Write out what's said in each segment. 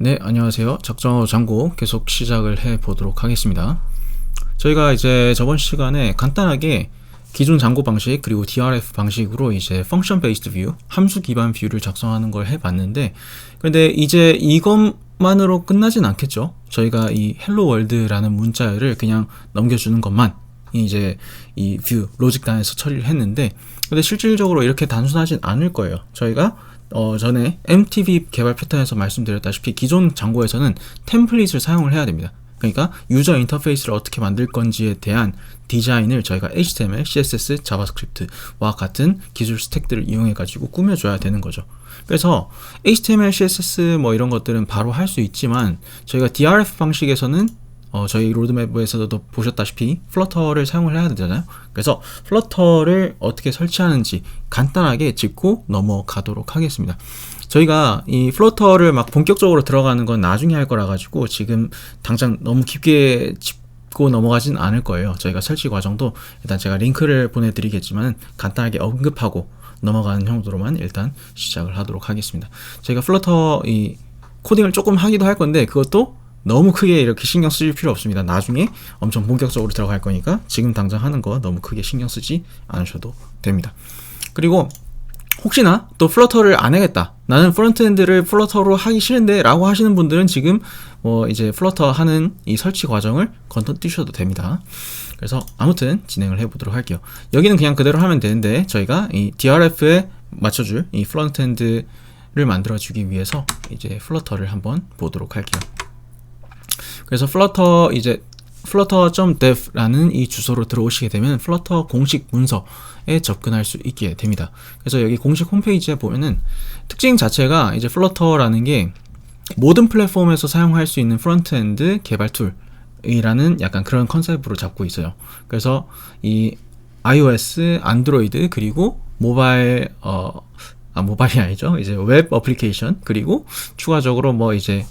네, 안녕하세요. 작정어 장고 계속 시작을 해 보도록 하겠습니다. 저희가 이제 저번 시간에 간단하게 기존 장고 방식 그리고 DRF 방식으로 이제 펑션 베이스드 뷰, 함수 기반 뷰를 작성하는 걸 해 봤는데, 근데 이제 이것만으로 끝나진 않겠죠. 저희가 이 헬로 월드라는 문자를 그냥 넘겨 주는 것만 이제 이 뷰 로직 단에서 처리를 했는데, 근데 실질적으로 이렇게 단순하진 않을 거예요. 저희가 어, 전에 MTV 개발 패턴에서 말씀드렸다시피 기존 장고에서는 템플릿을 사용을 해야 됩니다. 그러니까 유저 인터페이스를 어떻게 만들 건지에 대한 디자인을 저희가 HTML, CSS, 자바스크립트와 같은 기술 스택들을 이용해 가지고 꾸며줘야 되는 거죠. 그래서 HTML, CSS 뭐 이런 것들은 바로 할 수 있지만 저희가 DRF 방식에서는 어, 저희 로드맵에서도 보셨다시피 플러터를 사용을 해야 되잖아요. 그래서 플러터를 어떻게 설치하는지 간단하게 짚고 넘어가도록 하겠습니다. 저희가 이 플러터를 막 본격적으로 들어가는 건 나중에 할 거라 가지고 지금 당장 너무 깊게 짚고 넘어가진 않을 거예요. 저희가 설치 과정도 일단 제가 링크를 보내드리겠지만 간단하게 언급하고 넘어가는 형도로만 일단 시작을 하도록 하겠습니다. 저희가 플러터 이 코딩을 조금 하기도 할 건데 그것도 너무 크게 이렇게 신경 쓰실 필요 없습니다. 나중에 엄청 본격적으로 들어갈 거니까 지금 당장 하는 거 너무 크게 신경 쓰지 않으셔도 됩니다. 그리고 혹시나 또 플러터를 안 하겠다. 나는 프론트엔드를 플러터로 하기 싫은데 라고 하시는 분들은 지금 뭐 이제 플러터 하는 이 설치 과정을 건너뛰셔도 됩니다. 그래서 아무튼 진행을 해보도록 할게요. 여기는 그냥 그대로 하면 되는데 저희가 이 DRF에 맞춰줄 이 프론트엔드를 만들어주기 위해서 이제 플러터를 한번 보도록 할게요. 그래서 플러터 이제 flutter.dev라는 이 주소로 들어오시게 되면 플러터 공식 문서에 접근할 수 있게 됩니다. 그래서 여기 공식 홈페이지에 보면은 특징 자체가 이제 플러터라는 게 모든 플랫폼에서 사용할 수 있는 프론트엔드 개발 툴이라는 약간 그런 컨셉으로 잡고 있어요. 그래서 이 iOS, 안드로이드 그리고 모바일 어 아, 모바일이 아니죠. 이제 웹 어플리케이션 그리고 추가적으로 뭐 이제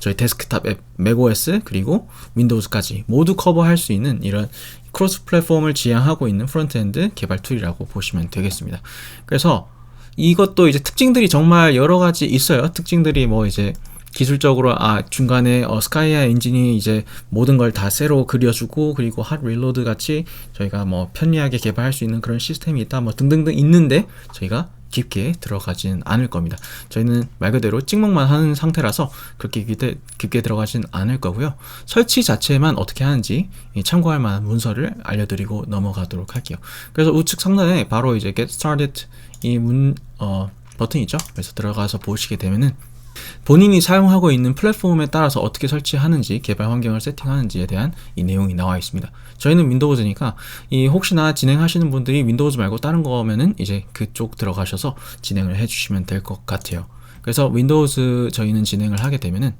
저희 데스크탑 앱, 맥OS 그리고 윈도우즈까지 모두 커버할 수 있는 이런 크로스 플랫폼을 지향하고 있는 프론트엔드 개발 툴이라고 보시면 되겠습니다. 그래서 이것도 이제 특징들이 정말 여러 가지 있어요. 특징들이 뭐 이제 기술적으로 아 중간에 어, 스카이아 엔진이 이제 모든 걸 다 새로 그려주고 그리고 핫 릴로드 같이 저희가 뭐 편리하게 개발할 수 있는 그런 시스템이 있다 뭐 등등등 있는데 저희가 깊게 들어가지는 않을 겁니다. 저희는 말 그대로 찍먹만 하는 상태라서 그렇게 깊게, 깊게 들어가지는 않을 거고요. 설치 자체만 어떻게 하는지 참고할 만한 문서를 알려드리고 넘어가도록 할게요. 그래서 우측 상단에 바로 이제 Get Started 이 문, 어, 버튼 있죠? 그래서 들어가서 보시게 되면은 본인이 사용하고 있는 플랫폼에 따라서 어떻게 설치하는지 개발 환경을 세팅하는지에 대한 이 내용이 나와 있습니다. 저희는 윈도우즈니까 이 혹시나 진행하시는 분들이 윈도우즈 말고 다른 거면은 이제 그쪽 들어가셔서 진행을 해주시면 될 것 같아요. 그래서 윈도우즈 저희는 진행을 하게 되면은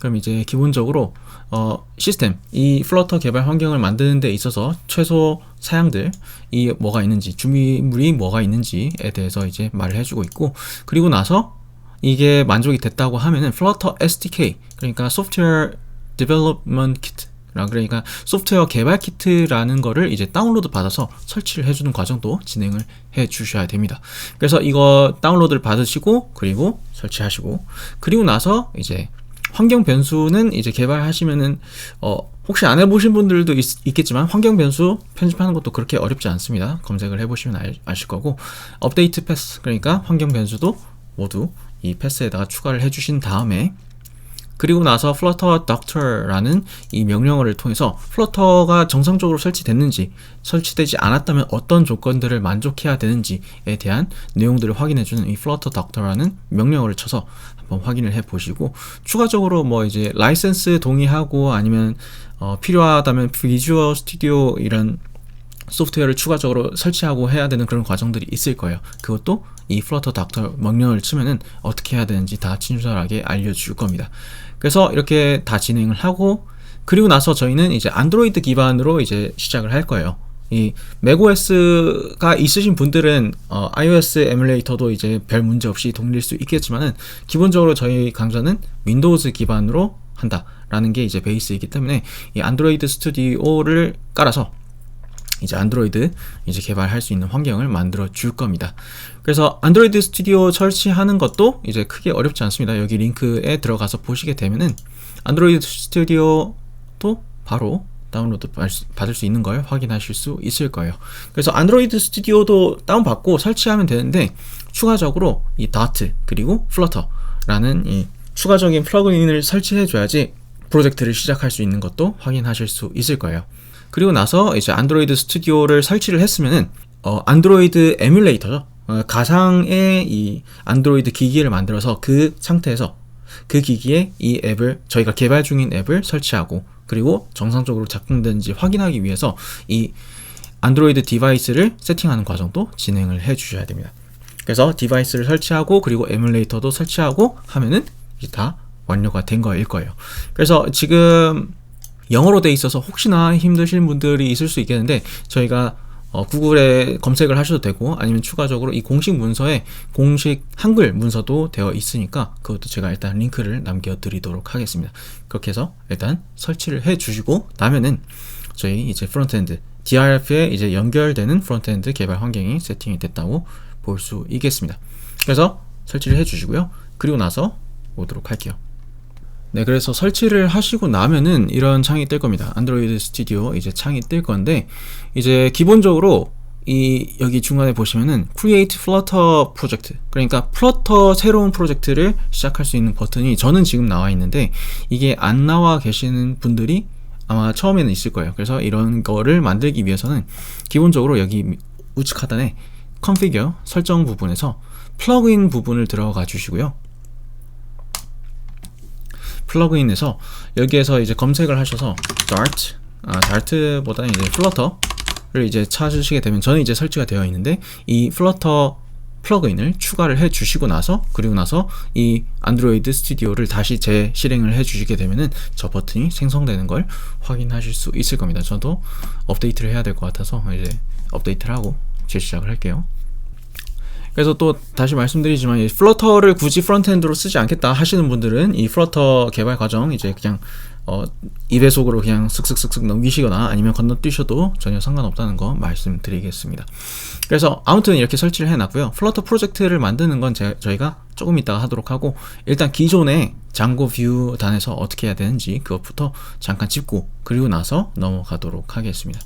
그럼 이제 기본적으로 어 시스템 이 플러터 개발 환경을 만드는 데 있어서 최소 사양들 이 뭐가 있는지 준비물이 뭐가 있는지에 대해서 이제 말을 해주고 있고 그리고 나서 이게 만족이 됐다고 하면은 Flutter SDK 그러니까 Software Development Kit 그러니까 소프트웨어 개발 키트라는 거를 이제 다운로드 받아서 설치를 해주는 과정도 진행을 해 주셔야 됩니다. 그래서 이거 다운로드를 받으시고 그리고 설치하시고 그리고 나서 이제 환경 변수는 이제 개발하시면은 어 혹시 안 해보신 분들도 있, 겠지만 환경 변수 편집하는 것도 그렇게 어렵지 않습니다. 검색을 해보시면 알, 아실 거고 업데이트 패스 그러니까 환경 변수도 모두 이 패스에다가 추가를 해주신 다음에 그리고 나서 flutter doctor라는 이 명령어를 통해서 플러터가 정상적으로 설치됐는지 설치되지 않았다면 어떤 조건들을 만족해야 되는지에 대한 내용들을 확인해주는 이 flutter doctor라는 명령어를 쳐서 한번 확인을 해 보시고 추가적으로 뭐 이제 라이센스 동의하고 아니면 어 필요하다면 비주얼 스튜디오 이런 소프트웨어를 추가적으로 설치하고 해야 되는 그런 과정들이 있을 거예요. 그것도 이 플러터 닥터 명령을 치면은 어떻게 해야 되는지 다 친절하게 알려줄 겁니다. 그래서 이렇게 다 진행을 하고 그리고 나서 저희는 이제 안드로이드 기반으로 이제 시작을 할 거예요. 이 맥OS가 있으신 분들은 어, iOS 에뮬레이터도 이제 별 문제 없이 돌릴 수 있겠지만은 기본적으로 저희 강좌는 윈도우즈 기반으로 한다라는 게 이제 베이스이기 때문에 이 안드로이드 스튜디오를 깔아서 이제 안드로이드 이제 개발할 수 있는 환경을 만들어 줄 겁니다. 그래서 안드로이드 스튜디오 설치하는 것도 이제 크게 어렵지 않습니다. 여기 링크에 들어가서 보시게 되면은 안드로이드 스튜디오도 바로 다운로드 받을 수 있는 걸 확인하실 수 있을 거예요. 그래서 안드로이드 스튜디오도 다운받고 설치하면 되는데 추가적으로 이 다트 그리고 플러터라는 이 추가적인 플러그인을 설치해 줘야지 프로젝트를 시작할 수 있는 것도 확인하실 수 있을 거예요. 그리고 나서 이제 안드로이드 스튜디오를 설치를 했으면은 어, 안드로이드 에뮬레이터죠. 어, 가상의 이 안드로이드 기기를 만들어서 그 상태에서 그 기기에 이 앱을 저희가 개발 중인 앱을 설치하고 그리고 정상적으로 작동되는지 확인하기 위해서 이 안드로이드 디바이스를 세팅하는 과정도 진행을 해 주셔야 됩니다. 그래서 디바이스를 설치하고 그리고 에뮬레이터도 설치하고 하면은 다 완료가 된 거일 거예요. 그래서 지금 영어로 돼 있어서 혹시나 힘드신 분들이 있을 수 있겠는데 저희가 어, 구글에 검색을 하셔도 되고 아니면 추가적으로 이 공식 문서에 공식 한글 문서도 되어 있으니까 그것도 제가 일단 링크를 남겨 드리도록 하겠습니다. 그렇게 해서 일단 설치를 해 주시고 나면은 저희 이제 프론트엔드 DRF에 이제 연결되는 프론트엔드 개발 환경이 세팅이 됐다고 볼 수 있겠습니다. 그래서 설치를 해 주시고요. 그리고 나서 오도록 할게요. 네, 그래서 설치를 하시고 나면은 이런 창이 뜰 겁니다. 안드로이드 스튜디오 이제 창이 뜰 건데 이제 기본적으로 이 여기 중간에 보시면은 Create Flutter 프로젝트 그러니까 플러터 새로운 프로젝트를 시작할 수 있는 버튼이 저는 지금 나와 있는데 이게 안 나와 계시는 분들이 아마 처음에는 있을 거예요. 그래서 이런 거를 만들기 위해서는 기본적으로 여기 우측 하단에 Configure 설정 부분에서 플러그인 부분을 들어가 주시고요. 플러그인에서 여기에서 이제 검색을 하셔서 Dart, 아, Dart보다는 이제 Flutter를 이제 찾으시게 되면 저는 이제 설치가 되어 있는데 이 Flutter 플러그인을 추가를 해 주시고 나서 그리고 나서 이 안드로이드 스튜디오를 다시 재실행을 해 주시게 되면은 저 버튼이 생성되는 걸 확인하실 수 있을 겁니다. 저도 업데이트를 해야 될 것 같아서 이제 업데이트를 하고 재시작을 할게요. 그래서 또 다시 말씀드리지만 이 플러터를 굳이 프론트엔드로 쓰지 않겠다 하시는 분들은 이 플러터 개발 과정 이제 그냥 어 2배속으로 그냥 쓱쓱쓱쓱 넘기시거나 아니면 건너뛰셔도 전혀 상관없다는 거 말씀드리겠습니다. 그래서 아무튼 이렇게 설치를 해놨고요. 플러터 프로젝트를 만드는 건 제, 저희가 조금 이따가 하도록 하고 일단 기존의 장고 뷰 단에서 어떻게 해야 되는지 그것부터 잠깐 짚고 그리고 나서 넘어가도록 하겠습니다.